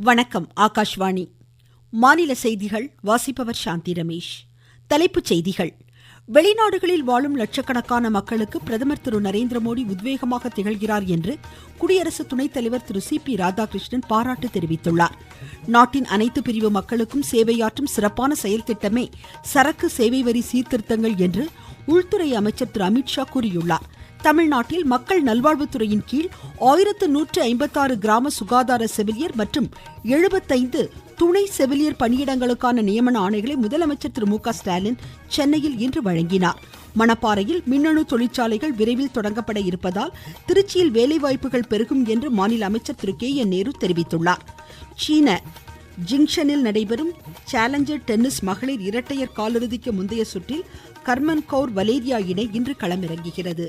வணக்கம் ஆகாஷ்வாணி. மாநில செய்திகள் வாசிப்பவர் சாந்தி ரமேஷ். தலைப்புச் செய்திகள். வெளிநாடுகளில் வாழும் லட்சக்கணக்கான மக்களுக்கு பிரதமர் திரு நரேந்திர மோடி உத்வேகமாக திகழ்கிறார் என்று குடியரசு துணைத் தலைவர் திரு சி பி ராதாகிருஷ்ணன் பாராட்டு தெரிவித்துள்ளார். நாட்டின் அனைத்து பிரிவு மக்களுக்கும் சேவையாற்றும் சிறப்பான செயல் திட்டமே சரக்கு சேவை வரி சீர்திருத்தங்கள் என்று உள்துறை அமைச்சர் திரு அமித்ஷா கூறியுள்ளார். தமிழ்நாட்டில் மக்கள் நல்வாழ்வுத்துறையின் கீழ் ஆயிரத்து நூற்று ஐம்பத்தாறு கிராம சுகாதார செவிலியர் மற்றும் எழுபத்தைந்து துணை செவிலியர் பணியிடங்களுக்கான நியமன ஆணைகளை முதலமைச்சர் திரு மு க ஸ்டாலின் சென்னையில் இன்று வழங்கினார். மணப்பாறையில் மின்னணு தொழிற்சாலைகள் விரைவில் தொடங்கப்பட இருப்பதால் திருச்சியில் வேலைவாய்ப்புகள் பெருகும் என்று மாநில அமைச்சர் திரு கே என் நேரு தெரிவித்துள்ளார். சீன ஜிங்ஷனில் நடைபெறும் சேலஞ்சர் டென்னிஸ் மகளிர் இரட்டையர் காலிறுதிக்கு முந்தைய சுற்றில் கர்மன் கவுர் வலேரியா இணை இன்று களமிறங்குகிறது.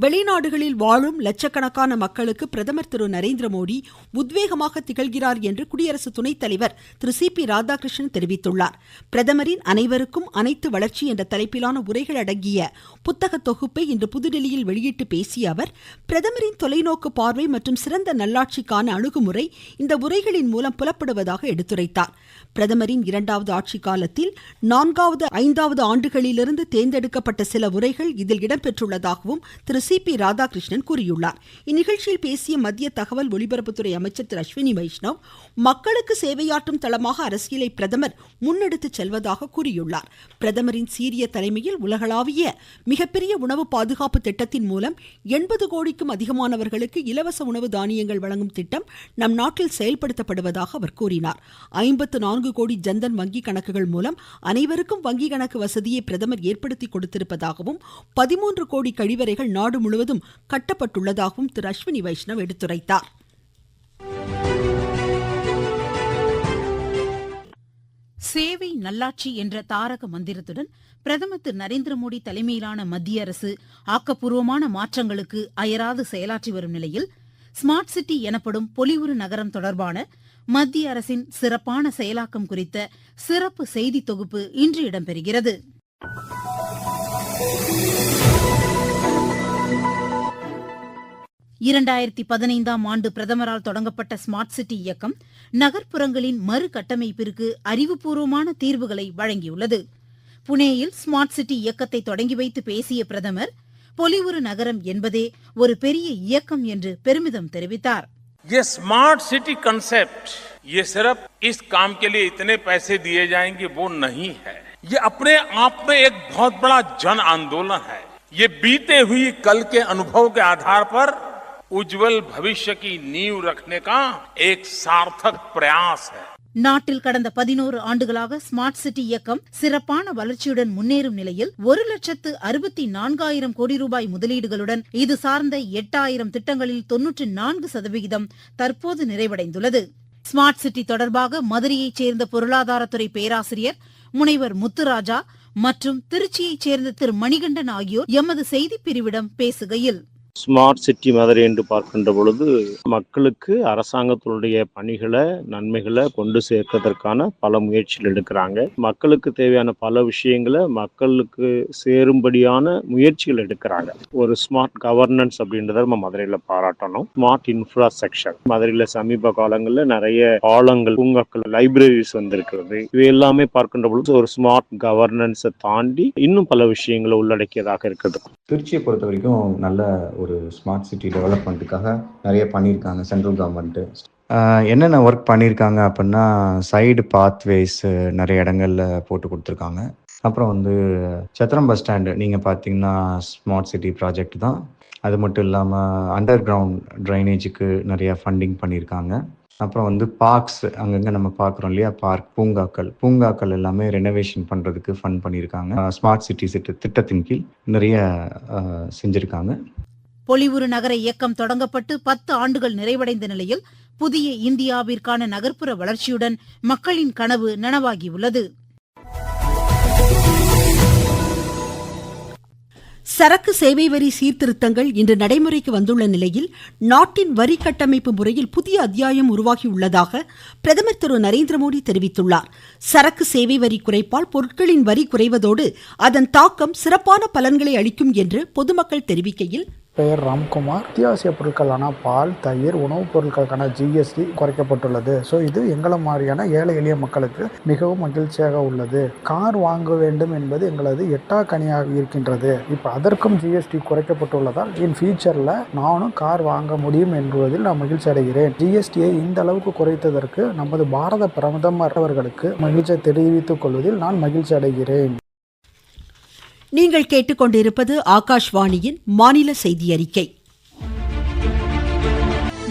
வெளிநாடுகளில் வாழும் லட்சக்கணக்கான மக்களுக்கு பிரதமர் திரு நரேந்திரமோடி உத்வேகமாக திகழ்கிறார் என்று குடியரசு துணைத் தலைவர் திரு சி பி ராதாகிருஷ்ணன் தெரிவித்துள்ளார். பிரதமரின் அனைவருக்கும் அனைத்து வளர்ச்சி என்ற தலைப்பிலான உரைகள் அடங்கிய புத்தக தொகுப்பை இன்று புதுதில்லியில் வெளியிட்டு பேசிய அவர் பிரதமரின் தொலைநோக்கு பார்வை மற்றும் சிறந்த நல்லாட்சிக்கான அணுகுமுறை இந்த உரைகளின் மூலம் புலப்படுவதாக எடுத்துரைத்தார். பிரதமரின் இரண்டாவது ஆட்சி காலத்தில் நான்காவது ஐந்தாவது ஆண்டுகளிலிருந்து தேர்ந்தெடுக்கப்பட்ட சில உரைகள் இதில் இடம்பெற்றுள்ளதாகவும் திரு சி பி ராதாகிருஷ்ணன் கூறியுள்ளார். இந்நிகழ்ச்சியில் பேசிய மத்திய தகவல் ஒலிபரப்புத்துறை அமைச்சர் திரு அஸ்வினி வைஷ்ணவ் மக்களுக்கு சேவையாற்றும் தளமாக அரசியலை பிரதமர் முன்னெடுத்து செல்வதாக கூறியுள்ளார். பிரதமரின் சீரிய தலைமையில் உலகளாவிய மிகப்பெரிய உணவு பாதுகாப்பு திட்டத்தின் மூலம் எண்பது கோடிக்கும் அதிகமானவர்களுக்கு இலவச உணவு தானியங்கள் வழங்கும் திட்டம் நம் நாட்டில் செயல்படுத்தப்படுவதாக அவர் கூறினார். ஐம்பத்து நான்கு கோடி ஜன்தன் வங்கி கணக்குகள் மூலம் அனைவருக்கும் வங்கி கணக்கு வசதியை பிரதமர் ஏற்படுத்தி கொடுத்திருப்பதாகவும் பதிமூன்று கோடி கழிவறைகள் நாடு முழுவதும் கட்டப்பட்டுள்ளதாகவும் திரு அஸ்வினி வைஷ்ணவ் எடுத்துரைத்தார். சேவை நல்லாட்சி என்ற தாரக மந்திரத்துடன் பிரதமர் திரு நரேந்திர மோடி தலைமையிலான மத்திய அரசு ஆக்கப்பூர்வமான மாற்றங்களுக்கு அயராது செயலாற்றி வரும் நிலையில் ஸ்மார்ட் சிட்டி எனப்படும் பொலிவுறு நகரம் தொடர்பான மத்திய அரசின் சிறப்பான செயலாக்கம் குறித்த சிறப்பு செய்தி தொகுப்பு இன்று இடம்பெறுகிறது. இரண்டாயிரத்தி பதினைந்தாம் ஆண்டு பிரதமரால் தொடங்கப்பட்ட ஸ்மார்ட் சிட்டி இயக்கம் நகர்ப்புறங்களின் மறுகட்டமைப்பிற்கு அறிவுபூர்வமான தீர்வுகளை வழங்கியுள்ளது புனேயில் ஸ்மார்ட் சிட்டி இயக்கத்தை தொடங்கி வைத்து பேசிய பிரதமர் பொலிவுறு நகரம் என்பதே ஒரு பெரிய இயக்கம் என்று பெருமிதம் தெரிவித்தார் ये स्मार्ट सिटी कंसेप्ट ये सिर्फ इस काम के लिए इतने पैसे दिए जाएंगे वो नहीं है ये अपने आप में एक बहुत बड़ा जन आंदोलन है ये बीते हुई कल के अनुभव के आधार पर உஜ்வல் பவிஷ்ய நீவ் ரக்னே கா ஏக் சார்த்தக் பிரயாஸ் ஹை நாட்டில் கடந்த பதினோரு ஆண்டுகளாக ஸ்மார்ட் சிட்டி இயக்கம் சிறப்பான வளர்ச்சியுடன் முன்னேறும் நிலையில் ஒரு லட்சத்து அறுபத்தி நான்காயிரம் கோடி ரூபாய் முதலீடுகளுடன் இது சார்ந்த எட்டாயிரம் திட்டங்களில் தொன்னூற்றி நான்கு சதவிகிதம் தற்போது நிறைவடைந்துள்ளது. ஸ்மார்ட் சிட்டி தொடர்பாக மதுரையைச் சேர்ந்த பொருளாதாரத்துறை பேராசிரியர் முனைவர் முத்துராஜா மற்றும் திருச்சியைச் சேர்ந்த திரு மணிகண்டன் ஆகியோர் எமது செய்திப் பிரிவிடம் பேசுகையில் ஸ்மார்ட் சிட்டி மதுரை என்று பார்க்கின்ற பொழுது மக்களுக்கு அரசாங்கத்தினுடைய பணிகளை நன்மைகளை கொண்டு சேர்க்கறதற்கான பல முயற்சிகள் எடுக்கிறாங்க. மக்களுக்கு தேவையான பல விஷயங்களை மக்களுக்கு சேரும்படியான முயற்சிகள் எடுக்கிறாங்க. ஒரு ஸ்மார்ட் கவர்னன்ஸ் அப்படின்றத நம்ம மதுரையில் பாராட்டணும். ஸ்மார்ட் இன்ஃப்ராஸ்ட்ரக்சர் மதுரையில் சமீப காலங்களில் நிறைய ஆழங்கள் பூங்காக்கள் லைப்ரரிஸ் வந்திருக்கிறது. இது எல்லாமே பார்க்கின்ற பொழுது ஒரு ஸ்மார்ட் கவர்னன்ஸை தாண்டி இன்னும் பல விஷயங்களை உள்ளடக்கியதாக இருக்குது. திருச்சியை பொறுத்த வரைக்கும் நல்ல ஒரு ஸ்மார்ட் சிட்டி டெவலப்மெண்ட்டுக்காக நிறைய பண்ணியிருக்காங்க சென்ட்ரல் கவர்மெண்ட்டு என்னென்ன ஒர்க் பண்ணியிருக்காங்க அப்படின்னா சைடு பாத்வேஸ் நிறைய இடங்கள்ல போட்டு கொடுத்துருக்காங்க. அப்புறம் வந்து சத்திரம் பஸ் ஸ்டாண்டு நீங்கள் பார்த்தீங்கன்னா ஸ்மார்ட் சிட்டி ப்ராஜெக்ட் தான். அது மட்டும் இல்லாமல் அண்டர் கிரவுண்ட் ட்ரைனேஜுக்கு நிறைய ஃபண்டிங் பண்ணியிருக்காங்க. அப்புறம் வந்து பார்க்ஸ் அங்கங்கே நம்ம பார்க்குறோம் இல்லையா பார்க் பூங்காக்கள். பூங்காக்கள் எல்லாமே ரெனோவேஷன் பண்ணுறதுக்கு ஃபண்ட் பண்ணியிருக்காங்க. ஸ்மார்ட் சிட்டி திட்டத்தின் கீழ் நிறைய செஞ்சுருக்காங்க. பொலிவுறு நகர இயக்கம் தொடங்கப்பட்டு பத்து ஆண்டுகள் நிறைவடைந்த நிலையில் புதிய இந்தியாவிற்கான நகர்ப்புற வளர்ச்சியுடன் மக்களின் கனவு நனவாகியுள்ளது. சரக்கு சேவை வரி சீர்திருத்தங்கள் இன்று நடைமுறைக்கு வந்துள்ள நிலையில் நாட்டின் வரி கட்டமைப்பு முறையில் புதிய அத்தியாயம் உருவாகியுள்ளதாக பிரதமர் திரு நரேந்திர மோடி தெரிவித்துள்ளார். சரக்கு சேவை வரி குறைப்பால் பொருட்களின் வரி குறைவதோடு அதன் தாக்கம் சிறப்பான பலன்களை அளிக்கும் என்று பொதுமக்கள் தெரிவிக்கையில் பெயர் ராம்குமார். அத்தியாவசிய பொருட்களான பால் தயிர் உணவுப் பொருட்களுக்கான ஜிஎஸ்டி குறைக்கப்பட்டுள்ளது. ஸோ இது எங்களை மாதிரியான ஏழை எளிய மக்களுக்கு மிகவும் மகிழ்ச்சியாக உள்ளது. கார் வாங்க வேண்டும் என்பது எங்களது எட்டா கனியாக இருக்கின்றது. இப்போ அதற்கும் ஜிஎஸ்டி குறைக்கப்பட்டுள்ளதால் இன் ஃபியூச்சரில் நானும் கார் வாங்க முடியும் என்பதில் நான் மகிழ்ச்சி அடைகிறேன். ஜிஎஸ்டியை இந்த அளவுக்கு குறைத்ததற்கு நமது பாரத பிரதமர் அவர்களுக்கு மகிழ்ச்சியை தெரிவித்துக் கொள்வதில் நான் மகிழ்ச்சி அடைகிறேன். நீங்கள் கேட்டுக்கொண்டிருப்பது ஆகாஷ்வாணியின் மாநில செய்தி அறிக்கை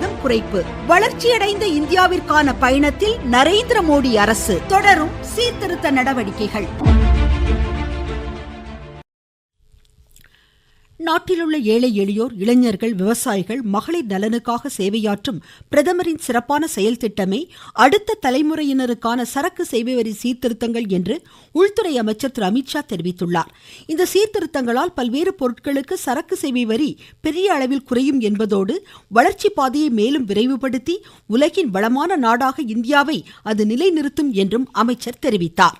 குறைப்பு. வளர்ச்சியடைந்த இந்தியாவிற்கான பயணத்தில் நரேந்திர மோடி அரசு தொடரும் சீர்திருத்த நடவடிக்கைகள். நாட்டிலுள்ள ஏழை எளியோர் இளைஞர்கள் விவசாயிகள் மகளிர் நலனுக்காக சேவையாற்றும் பிரதமரின் சிறப்பான செயல் திட்டமே அடுத்த தலைமுறையினருக்கான சரக்கு சேவை வரி சீர்திருத்தங்கள் என்று உள்துறை அமைச்சர் திரு அமித்ஷா தெரிவித்துள்ளார். இந்த சீர்திருத்தங்களால் பல்வேறு பொருட்களுக்கு சரக்கு சேவை வரி பெரிய அளவில் குறையும் என்பதோடு வளர்ச்சி பாதையை மேலும் விரைவுபடுத்தி உலகின் வளமான நாடாக இந்தியாவை அது நிலைநிறுத்தும் என்றும் அமைச்சர் தெரிவித்தார்.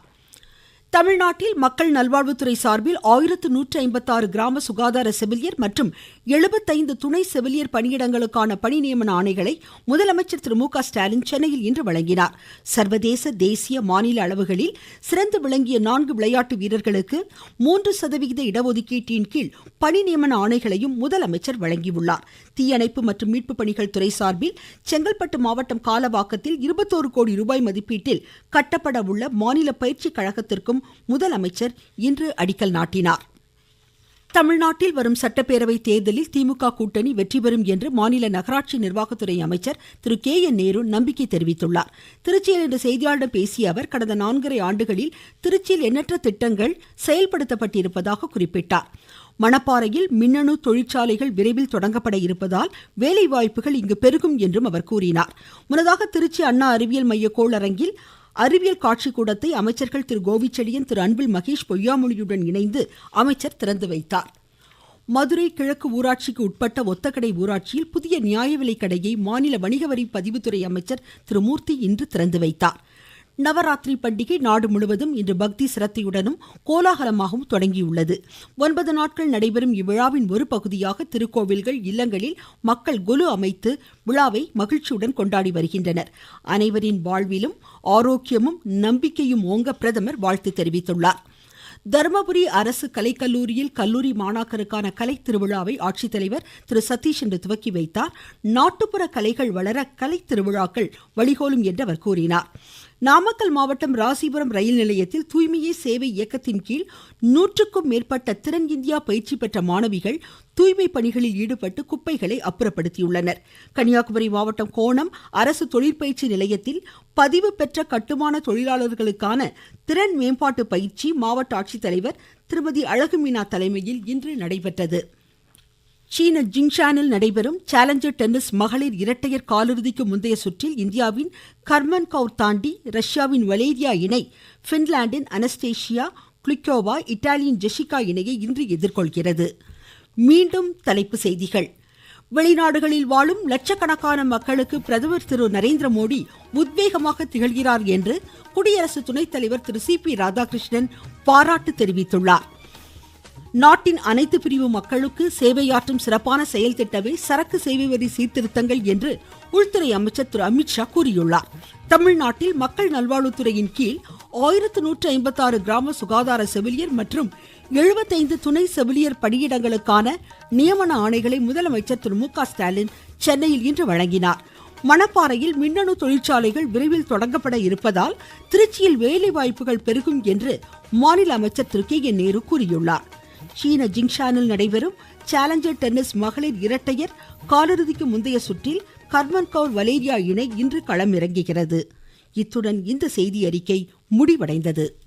தமிழ்நாட்டில் மக்கள் நல்வாழ்வுத்துறை சார்பில் ஆயிரத்து நூற்று ஐம்பத்தாறு கிராம சுகாதார செவிலியர் மற்றும் எழுபத்தைந்து துணை செவிலியர் பணியிடங்களுக்கான பணி நியமன ஆணைகளை முதலமைச்சர் திரு மு க ஸ்டாலின் சென்னையில் இன்று வழங்கினார். சர்வதேச தேசிய மாநில அளவுகளில் சிறந்து விளங்கிய நான்கு விளையாட்டு வீரர்களுக்கு மூன்று சதவிகித இடஒதுக்கீட்டின் கீழ் பணி நியமன ஆணைகளையும் முதலமைச்சர் வழங்கியுள்ளார். தீயணைப்பு மற்றும் மீட்பு பணிகள் துறை சார்பில் செங்கல்பட்டு மாவட்டம் காலவாக்கத்தில் இருபத்தோரு கோடி ரூபாய் மதிப்பீட்டில் கட்டப்பட உள்ள மாநில பயிற்சி கழகத்திற்கும் முதலமைச்சர் இன்று அடிக்கல் நாட்டினார். தமிழ்நாட்டில் வரும் சட்டப்பேரவை தேர்தலில் திமுக கூட்டணி வெற்றி பெறும் என்று மாநில நகராட்சி நிர்வாகத்துறை அமைச்சர் திரு கே என் நேரு நம்பிக்கை தெரிவித்துள்ளார். திருச்சியில் இன்று செய்தியாளர்களிடம் பேசிய அவர் கடந்த நான்கரை ஆண்டுகளில் திருச்சியில் எண்ணற்ற திட்டங்கள் செயல்படுத்தப்பட்டிருப்பதாக குறிப்பிட்டார். மணப்பாறையில் மின்னணு தொழிற்சாலைகள் விரைவில் தொடங்கப்பட இருப்பதால் வேலைவாய்ப்புகள் இங்கு பெருகும் என்றும் அவர் கூறினார். முன்னதாக திருச்சி அண்ணா அறிவியல் மைய கோளரங்கில் அறிவியல் காட்சி கூடத்தை அமைச்சர்கள் திரு கோவிச்செழியன் திரு அன்பில் மகேஷ் பொய்யாமொழியுடன் இணைந்து அமைச்சர் திறந்து வைத்தார். மதுரை கிழக்கு ஊராட்சிக்கு உட்பட்ட ஒத்தக்கடை ஊராட்சியில் புதிய நியாய விலை கடையை மாநில வணிகவரி பதிவுத்துறை அமைச்சர் திரு மூர்த்தி இன்று திறந்து வைத்தார். நவராத்திரி பண்டிகை நாடு முழுவதும் இன்று பக்தி சிரத்தையுடனும் கோலாகலமாகவும் தொடங்கியுள்ளது. ஒன்பது நாட்கள் நடைபெறும் இவ்விழாவின் ஒரு பகுதியாக திருக்கோவில்கள் இல்லங்களில் மக்கள் கொலு அமைத்து விழாவை மகிழ்ச்சியுடன் கொண்டாடி வருகின்றனர். அனைவரின் வாழ்விலும் ஆரோக்கியமும் நம்பிக்கையும் ஓங்க பிரதமர் வாழ்த்து தெரிவித்துள்ளார். தருமபுரி அரசு கலைக்கல்லூரியில் கல்லூரி மாணாக்கருக்கான கலை திருவிழாவை ஆட்சித்தலைவர் திரு. சதீஷ் இன்று துவக்கி வைத்தார். நாட்டுப்புற கலைகள் வளர கலை திருவிழாக்கள் வழிகோலும் என்று அவர் கூறினார். நாமக்கல் மாவட்டம் ராசிபுரம் ரயில் நிலையத்தில் தூய்மையே சேவை இயக்கத்தின் கீழ் நூற்றுக்கும் மேற்பட்ட திறன் இந்தியா பயிற்சி பெற்ற மாணவிகள் தூய்மை பணிகளில் ஈடுபட்டு குப்பைகளை அப்புறப்படுத்தியுள்ளனர். கன்னியாகுமரி மாவட்டம் கோணம் அரசு தொழிற்பயிற்சி நிலையத்தில் பதிவு பெற்ற கட்டுமான தொழிலாளர்களுக்கான திறன் மேம்பாட்டு பயிற்சி மாவட்ட ஆட்சித்தலைவர் திருமதி அழகுமீனா தலைமையில் இன்று நடைபெற்றது. சீன ஜிங்ஷானில் நடைபெறும் சேலஞ்சர் டென்னிஸ் மகளிர் இரட்டையர் காலிறுதிக்கு முந்தைய சுற்றில் இந்தியாவின் கர்மன் கவுர் தாண்டி ரஷ்யாவின் வலேரியா இணை பின்லாந்தின் அனஸ்டேஷியா குளிக்கோவா இத்தாலியின் ஜெஷிகா இணையை இன்று எதிர்கொள்கிறது. மீண்டும் தலைப்பு செய்திகள். வெளிநாடுகளில் வாழும் லட்சக்கணக்கான மக்களுக்கு பிரதமர் திரு நரேந்திர மோடி உத்வேகமாக திகழ்கிறார் என்று குடியரசு துணைத் தலைவர் திரு சி பி ராதாகிருஷ்ணன் பாராட்டு தெரிவித்துள்ளார். நாட்டின் அனைத்து பிரிவு மக்களுக்கு சேவையாற்றும் சிறப்பான செயல் திட்டமே சரக்கு சேவை வரி சீர்திருத்தங்கள் என்று உள்துறை அமைச்சர் திரு அமித்ஷா கூறியுள்ளார். தமிழ்நாட்டில் மக்கள் நல்வாழ்வுத்துறையின் கீழ் ஆயிரத்து நூற்று ஐம்பத்தாறு கிராம சுகாதார செவிலியர் மற்றும் எழுபத்தைந்து துணை செவிலியர் பணியிடங்களுக்கான நியமன ஆணைகளை முதலமைச்சர் திரு மு க ஸ்டாலின் சென்னையில் இன்று வழங்கினார். மணப்பாறையில் மின்னணு தொழிற்சாலைகள் விரைவில் தொடங்கப்பட இருப்பதால் திருச்சியில் வேலைவாய்ப்புகள் பெருகும் என்று மாநில அமைச்சர் திரு கே என் நேரு கூறியுள்ளார். சீன ஜிங்ஷானில் நடைபெறும் சேலஞ்சர் டென்னிஸ் மகளிர் இரட்டையர் காலிறுதிக்கு முந்தைய சுற்றில் கர்மன் கவுர் வலேரியா இணை இன்று களமிறங்குகிறது. இத்துடன் இந்த செய்தி அறிக்கை முடிவடைந்தது.